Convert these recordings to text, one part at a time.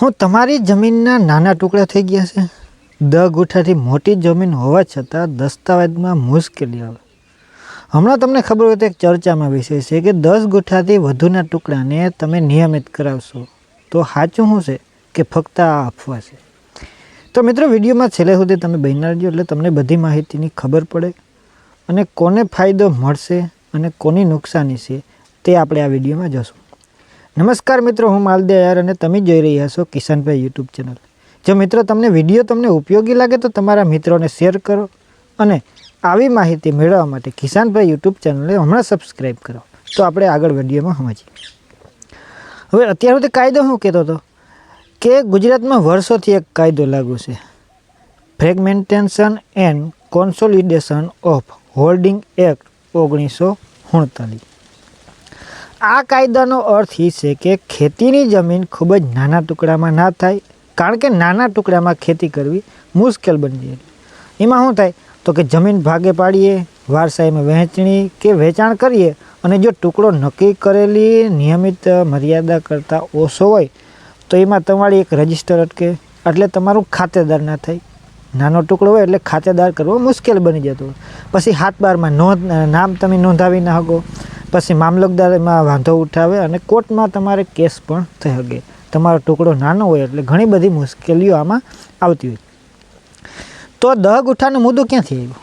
હું તમારી જમીનના નાના ટુકડા થઈ ગયા છે. દહ ગુઠાથી મોટી જમીન હોવા છતાં દસ્તાવેજમાં મુશ્કેલી આવે. હમણાં તમને ખબર હોય તો એક ચર્ચામાં વિષય છે કે દસ ગુઠાથી વધુના ટુકડાને તમે નિયમિત કરાવશો. તો સાચું શું છે કે ફક્ત આ અફવા છે? તો મિત્રો, વિડીયોમાં છેલ્લે સુધી તમે બહેના રહેજો એટલે તમને બધી માહિતીની ખબર પડે અને કોને ફાયદો મળશે અને કોની નુકસાની છે તે આપણે આ વિડીયોમાં જોશું. નમસ્કાર મિત્રો, હું માલદે યાર અને તમે જોઈ રહ્યા છો કિશનભાઈ યુટ્યુબ ચેનલ. જો મિત્રો, તમને વીડિયો તમને ઉપયોગી લાગે તો તમારા મિત્રોને શેર કરો અને આવી માહિતી મેળવવા માટે કિસાનભાઈ યુટ્યુબ ચેનલને હમણાં સબસ્ક્રાઈબ કરો. તો આપણે આગળ વિડીયોમાં સમજીએ હવે અત્યાર સુધી કાયદો શું કહેતો હતો કે ગુજરાતમાં વર્ષોથી એક કાયદો લાગુ છે. Fragmentation and consolidation of holding act ઓગણીસો સુડતાલીસ આ કાયદાનો અર્થ એ છે કે ખેતીની જમીન ખૂબ જ નાના ટુકડામાં ના થાય, કારણ કે નાના ટુકડામાં ખેતી કરવી મુશ્કેલ બની જાય. એમાં શું થાય? તો કે જમીન ભાગે પાડીએ વારસાઈમાં વહેંચણી કે વેચાણ કરીએ, અને જો ટુકડો નક્કી કરેલી, નિયમિત મર્યાદા કરતાં ઓછો હોય, તો એમાં તમારી એક રજિસ્ટર અટકે, એટલે તમારું ખાતેદાર ના થાય. નાનો ટુકડો હોય એટલે ખાતેદાર કરવો મુશ્કેલ બની જતો હોય. પછી હાથ બારમાં નોંધ, નામ તમે નોંધાવી ના શકો. પછી મામલતદાર એમાં વાંધો ઉઠાવે અને કોર્ટમાં તમારે કેસ પણ થઈ શકે. તમારો ટુકડો નાનો હોય એટલે ઘણી બધી મુશ્કેલીઓ આમાં આવતી હોય. તો દહ ગુઠાનો મુદ્દો ક્યાંથી આવ્યો?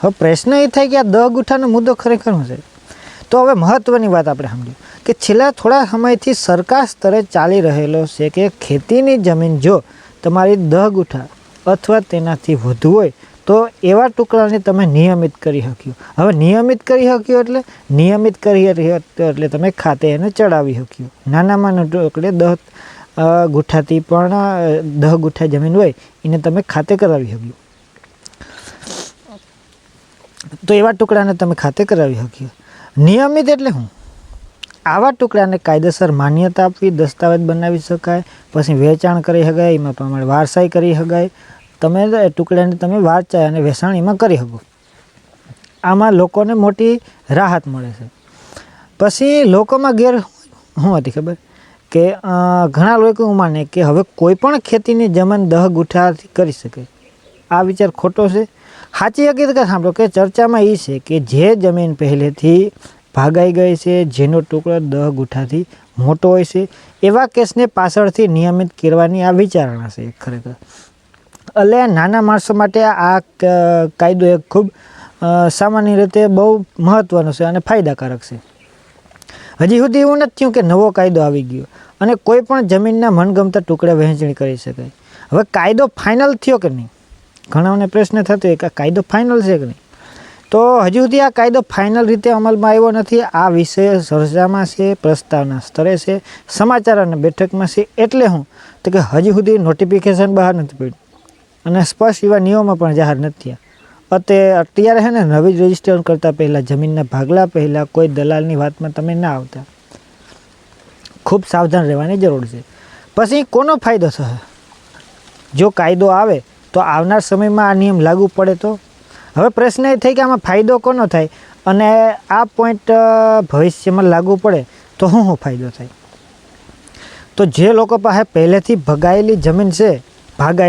હવે પ્રશ્ન એ થાય કે આ દહ ગુઠાનો મુદ્દો ખરેખર શું છે? તો હવે મહત્ત્વની વાત આપણે સમજીએ કે છેલ્લા થોડા સમયથી સરકાર સ્તરે ચાલી રહેલો છે કે ખેતીની જમીન જો તમારી દહ ગુઠા અથવા તેનાથી વધુ હોય તો એવા ટુકડાને તમે નિયમિત કરી શક્યો હવે નિયમિત કરી શક્યો એટલે નિયમિત કરી એટલે તમે ખાતે એને ચડાવી શક્યો નાનામાં નાનું ટુકડે દહ ગુઠ્ઠાથી પણ દહ ગુઠ્ઠા જમીન હોય, એને તમે ખાતે કરાવી શક્યો તો એવા ટુકડાને તમે ખાતે કરાવી શક્યો નિયમિત એટલે શું આવા ટુકડાને કાયદેસર માન્યતા આપવી, દસ્તાવેજ બનાવી શકાય, પછી વેચાણ કરી શકાય એમાં પ્રમાણે વારસાઈ કરી શકાય તમે ટુકડાને તમે વાંચાય અને વેચાણ એમાં કરી શકો. આમાં લોકોને મોટી રાહત મળે છે. પછી લોકોમાં ગેર શું હતી ખબર? કે ઘણા લોકો એવું માને કે હવે કોઈ પણ ખેતીની જમીન દહ ગુઠાથી કરી શકે. આ વિચાર ખોટો છે. સાચી હકીકત સાંભળો કે ચર્ચામાં એ છે કે જે જમીન પહેલેથી ભાગાઈ ગઈ છે, જેનો ટુકડો દહ ગુઠાથી મોટો હોય છે, એવા કેસને પાછળથી નિયમિત કરવાની આ વિચારણા છે ખરેખર. એટલે નાના માણસો માટે આ કાયદો એક ખૂબ સામાન્ય રીતે બહુ મહત્ત્વનો છે અને ફાયદાકારક છે. હજી સુધી એવું નથી થયું કે નવો કાયદો આવી ગયો અને કોઈ પણ જમીનના મનગમતા ટુકડા વહેંચણી કરી શકાય. હવે કાયદો ફાઇનલ થયો કે નહીં? ઘણાઓને પ્રશ્ન થતો કે આ કાયદો ફાઇનલ છે કે નહીં? તો હજુ સુધી આ કાયદો ફાઇનલ રીતે અમલમાં આવ્યો નથી. આ વિષય ચર્ચામાં છે, પ્રસ્તાવના સ્તરે છે, સમાચાર અને બેઠકમાં છે. એટલે હું તો કે હજી સુધી નોટિફિકેશન બહાર નથી પડ્યું. અને સ્પષ્ટ એવા નિયમો પણ જાહેર નથી અતે અત્યારે છે ને નવી રજીસ્ટ્રેશન કરતાં પહેલાં જમીનના ભાગલા પહેલાં કોઈ દલાલની વાતમાં તમે ના આવતા. ખૂબ સાવધાન રહેવાની જરૂર છે. પછી કોનો ફાયદો થશે? જો કાયદો આવે, તો આવનાર સમયમાં આ નિયમ લાગુ પડે તો? હવે પ્રશ્ન એ થાય કે આમાં ફાયદો કોનો થાય? અને આ પોઈન્ટ ભવિષ્યમાં લાગુ પડે, તો શું શું ફાયદો થાય? તો જે લોકો પાસે પહેલેથી ભગાયેલી જમીન છે, ભાગાયેલી